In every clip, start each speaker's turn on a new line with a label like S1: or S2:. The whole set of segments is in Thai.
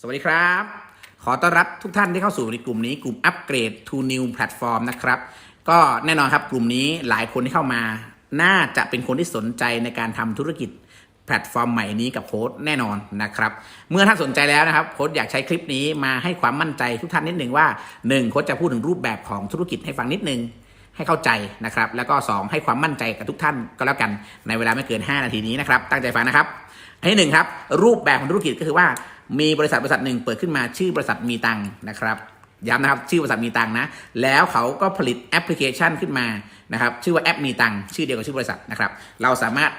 S1: สวัสดีครับ ขอต้อนรับทุกท่านที่เข้าสู่ในกลุ่มนี้กลุ่มอัปเกรด to new platform นะครับ ก็แน่นอนครับกลุ่มนี้หลายคนที่เข้ามา น่าจะเป็นคนที่สนใจในการทำธุรกิจแพลตฟอร์มใหม่นี้กับโค้ดแน่นอนนะครับ เมื่อท่านสนใจแล้วนะครับโค้ดอยากใช้คลิปนี้มาให้ความมั่นใจทุกท่านนิดหนึ่งว่า 1 โค้ดจะพูดถึงรูปแบบของธุรกิจให้ฟังนิดนึงให้เข้าใจนะครับ แล้วก็ 2 ให้ความมั่นใจกับทุกท่านก็แล้วกันในเวลาไม่เกิน 5 นาทีนี้นะครับ ตั้งใจฟังนะครับอันที่หนึ่งครับรูปแบบของธุรกิจก็คือว่า มีบริษัทบริษัทหนึ่งเปิดขึ้นมาชื่อบริษัทมีตังนะครับย้ำนะครับชื่อบริษัทมีตังนะ แล้วเขาก็ผลิตแอปพลิเคชันขึ้นมานะครับ ชื่อว่าแอปมีตังชื่อเดียวกับชื่อบริษัทนะครับ เราสามารถ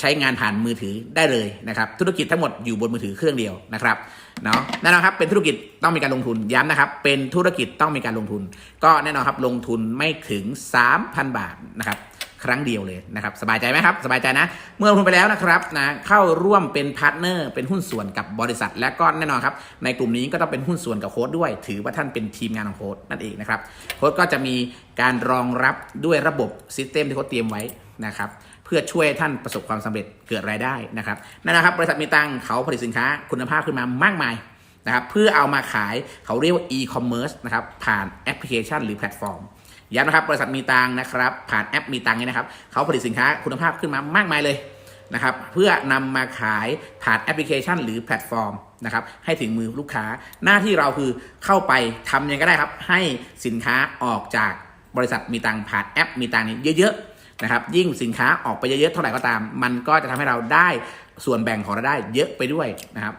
S1: ใช้งานผ่านมือถือได้เลยนะครับ ธุรกิจทั้งหมดอยู่บนมือถือเครื่องเดียวนะครับเนาะแน่นอนครับเป็นธุรกิจต้องมีการลงทุนย้ำนะครับ เป็นธุรกิจต้องมีการลงทุน ก็แน่นอนครับลงทุนไม่ถึง 3,000 บาทนะครับ ครั้งเดียวเลยนะครับสบายใจไหมครับสบายใจนะ เมื่อลงทุนไปแล้วนะครับนะเข้าร่วมเป็นพาร์ทเนอร์เป็นหุ้นส่วนกับบริษัท และก็แน่นอนครับในกลุ่มนี้ก็ต้องเป็นหุ้นส่วนกับโค้ดด้วย ถือว่าท่านเป็นทีมงานของโค้ดนั่นเองนะครับโค้ดก็จะมีการรองรับด้วยระบบซิสเต็มที่โค้ดเตรียมไว้นะครับเพื่อช่วยท่านประสบความสำเร็จเกิดรายได้นะครับนั่นนะครับบริษัทมีตังเขาผลิตสินค้าคุณภาพขึ้นมามากมายนะครับเพื่อเอามาขายเขาเรียกว่า e-commerce นะครับผ่านแอปพลิเคชันหรือแพลตฟอร์ม ย้ำนะครับบริษัทมีตังนะครับ ผ่านแอปมีตังนี่นะครับเขาผลิตสินค้าคุณภาพขึ้นมามากมายเลยนะครับเพื่อนำมาขายผ่านแอปพลิเคชัน หรือแพลตฟอร์มนะครับให้ถึงมือลูกค้าหน้าที่เราคือเข้าไปทำยังไงก็ได้ครับ ให้สินค้าออกจากบริษัทมีตังผ่านแอปมีตังนี้เยอะๆนะครับยิ่งสินค้าออกไปเยอะๆเท่าไหร่ก็ตาม มันก็จะทำให้เราได้ส่วนแบ่งของเราได้เยอะไปด้วยนะครับ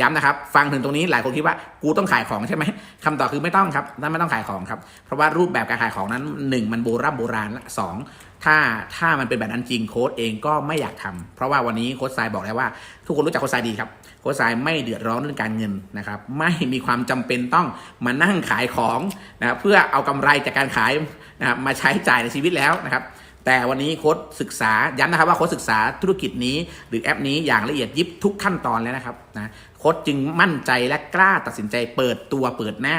S1: ย้ำนะครับ ฟังถึงตรงนี้หลายคนคิดว่ากูต้องขายของใช่ไหมคำตอบคือไม่ต้องครับท่านไม่ต้องขายของครับ เพราะว่ารูปแบบการขายของนั้นหนึ่งมันโบราณโบราณละสองถ้าถ้ามันเป็นแบบนั้นจริงโค้ดเองก็ไม่อยากทำเพราะว่าวันนี้โค้ดทรายบอกแล้วว่า ทุกคนรู้จักโค้ดทรายดีครับโค้ดทรายไม่เดือดร้อนเรื่องการเงินนะครับ ไม่มีความจำเป็นต้องมานั่งขายของนะครับเพื่อเอากำไรจากการขายนะครับมาใช้จ่ายในชีวิตแล้วนะครับ แต่วันนี้โค้ดศึกษาย้ำนะครับว่าโค้ดศึกษาธุรกิจนี้หรือแอปนี้อย่างละเอียดยิบทุกขั้นตอนแล้วนะครับนะโค้ดจึงมั่นใจและกล้าตัดสินใจเปิดตัวเปิดหน้า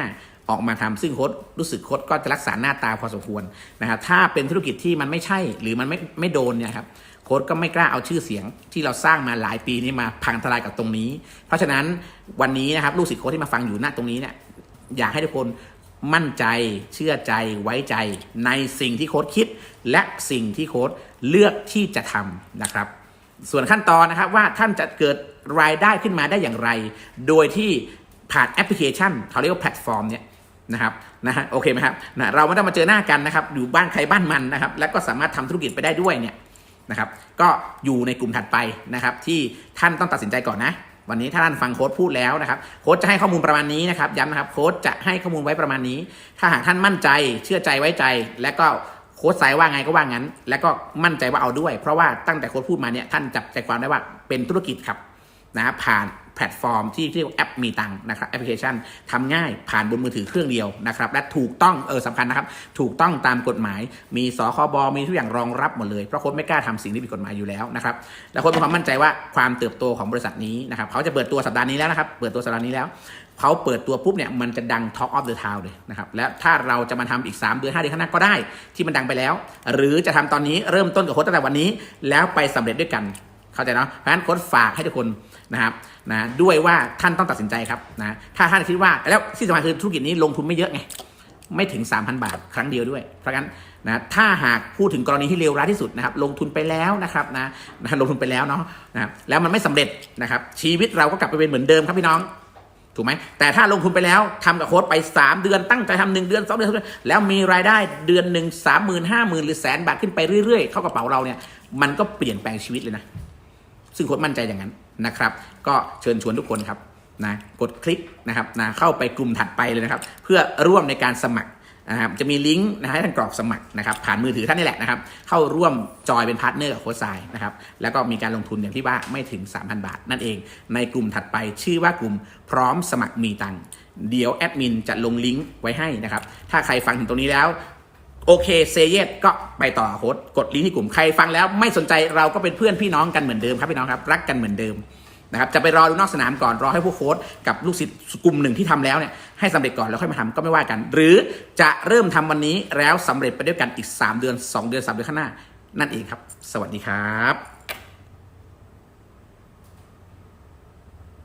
S1: ออกมาทำซึ่งโค้ดรู้สึกโค้ดก็จะรักษาหน้าตาพอสมควรนะครับถ้าเป็นธุรกิจที่มันไม่ใช่หรือมันไม่ไม่โดนเนี่ยครับโค้ดก็ไม่กล้าเอาชื่อเสียงที่เราสร้างมาหลายปีนี้มาพังทลายกับตรงนี้ เพราะฉะนั้นวันนี้นะครับลูกศิษย์โค้ดที่มาฟังอยู่หน้าตรงนี้เนี่ยอยากให้ทุกคน มั่นใจเชื่อใจไว้ใจในสิ่งที่โค้ดคิด และสิ่งที่โค้ดเลือกที่จะทำนะครับ ส่วนขั้นตอนนะครับว่าท่านจะเกิดรายได้ขึ้นมาได้อย่างไร โดยที่ผ่านแอปพลิเคชันเขาเรียกว่าแพลตฟอร์มเนี่ยนะครับนะฮะโอเคไหมครับนะเราไม่ต้องมาเจอหน้ากันนะครับอยู่บ้านใครบ้านมันนะครับ แล้วก็สามารถทำธุรกิจไปได้ด้วยเนี่ยนะครับ ก็อยู่ในกลุ่มถัดไปนะครับ ที่ท่านต้องตัดสินใจก่อนนะ วันนี้ถ้าท่านฟังโค้ดพูดแล้วนะครับ โค้ดจะให้ข้อมูลประมาณนี้นะครับย้ำนะครับ โค้ดจะให้ข้อมูลไว้ประมาณนี้ ถ้าหากท่านมั่นใจเชื่อใจไว้ใจ และก็โค้ดสายว่าไงก็ว่างั้น และก็มั่นใจว่าเอาด้วย เพราะว่าตั้งแต่โค้ดพูดมาเนี่ยท่านจับใจความได้ว่าเป็นธุรกิจครับนะผ่าน แพลตฟอร์มที่เรียกว่าแอปมีตังนะครับแอปพลิเคชันทำง่ายผ่านบนมือถือเครื่องเดียวนะครับและถูกต้องเออสำคัญนะครับ ถูกต้องตามกฎหมาย มีสคบมีทุกอย่างรองรับหมดเลยเพราะโค้ดไม่กล้าทำสิ่งที่ผิดกฎหมายอยู่แล้วนะครับและโค้ดมีความมั่นใจว่าความเติบโตของบริษัทนี้นะครับเขาจะเปิดตัวสัปดาห์นี้แล้วนะครับเปิดตัวสัปดาห์นี้แล้วเขาเปิดตัวปุ๊บเนี่ยมันจะดัง Talk of the Town เลยนะครับและถ้าเราจะมาทำอีก 3 เดือน 5 เดือนข้างหน้าก็ได้ ที่มันดังไปแล้ว หรือจะทำตอนนี้เริ่มต้นกับโค้ดตั้งแต่วันนี้ แล้วไปสำเร็จด้วยกัน เข้าใจเนาะเพราะฉะนั้นโค้ดฝากให้ทุกคนนะครับนะด้วยว่าท่านต้องตัดสินใจครับนะถ้าท่านคิดว่าแล้วที่สำคัญคือธุรกิจนี้ลงทุนไม่เยอะไงไม่ถึง 3,000 บาทครั้งเดียวด้วย เพราะงั้นนะถ้าหากพูดถึงกรณีที่เลวร้ายที่สุดนะครับลงทุนไปแล้วนะครับนะนะลงทุนไปแล้วเนาะนะแล้วมันไม่สำเร็จนะครับชีวิตเราก็กลับไปเป็นเหมือนเดิมครับพี่น้องถูกไหมแต่ถ้าลงทุนไปแล้วทำกับโค้ดไป 3 เดือนตั้งใจทำหนึ่งเดือนสองเดือนสามเดือนแล้วมีรายได้เดือนหนึ่งสามหมื่นห้าหมื่นหรือแสนบาทขึ้นไปเรื่อยๆ เข้ากระเป๋าเราเนี่ยมันก็เปลี่ยนแปลงชีวิตเลยนะ ซึ่งโค้ดมั่นใจอย่างนั้นนะครับ ก็เชิญชวนทุกคนครับนะกดคลิกนะครับนะเข้าไปกลุ่มถัดไปเลยนะครับ เพื่อร่วมในการสมัครนะครับจะมีลิงก์นะให้ท่านกรอกสมัครนะครับ ผ่านมือถือท่านนี่แหละนะครับ เข้าร่วมจอยเป็นพาร์ทเนอร์กับโค้ชไซน์นะครับ แล้วก็มีการลงทุนอย่างที่ว่าไม่ถึง 3,000 บาท นั่นเอง ในกลุ่มถัดไปชื่อว่ากลุ่มพร้อมสมัครมีตังเดี๋ยวแอดมินจะลงลิงก์ไว้ให้นะครับ ถ้าใครฟังถึงตรงนี้แล้ว โอเคเซเยสก็ไปต่อโค้ดกดลิงก์ที่กลุ่มใครฟังแล้วไม่สนใจเราก็เป็นเพื่อนพี่น้องกันเหมือนเดิมครับพี่น้องครับรักกันเหมือนเดิมนะครับจะไปรอดูนอกสนามก่อนรอให้ผู้โค้ดกับลูกศิษย์กลุ่มหนึ่งที่ทำแล้วเนี่ยให้สำเร็จก่อนแล้วค่อยมาทำก็ไม่ว่ากัน หรือจะเริ่มทำวันนี้แล้วสำเร็จไปด้วยกันอีก 3 เดือน 2 เดือน 3 เดือนข้างหน้า นั่นเองครับ สวัสดีครับ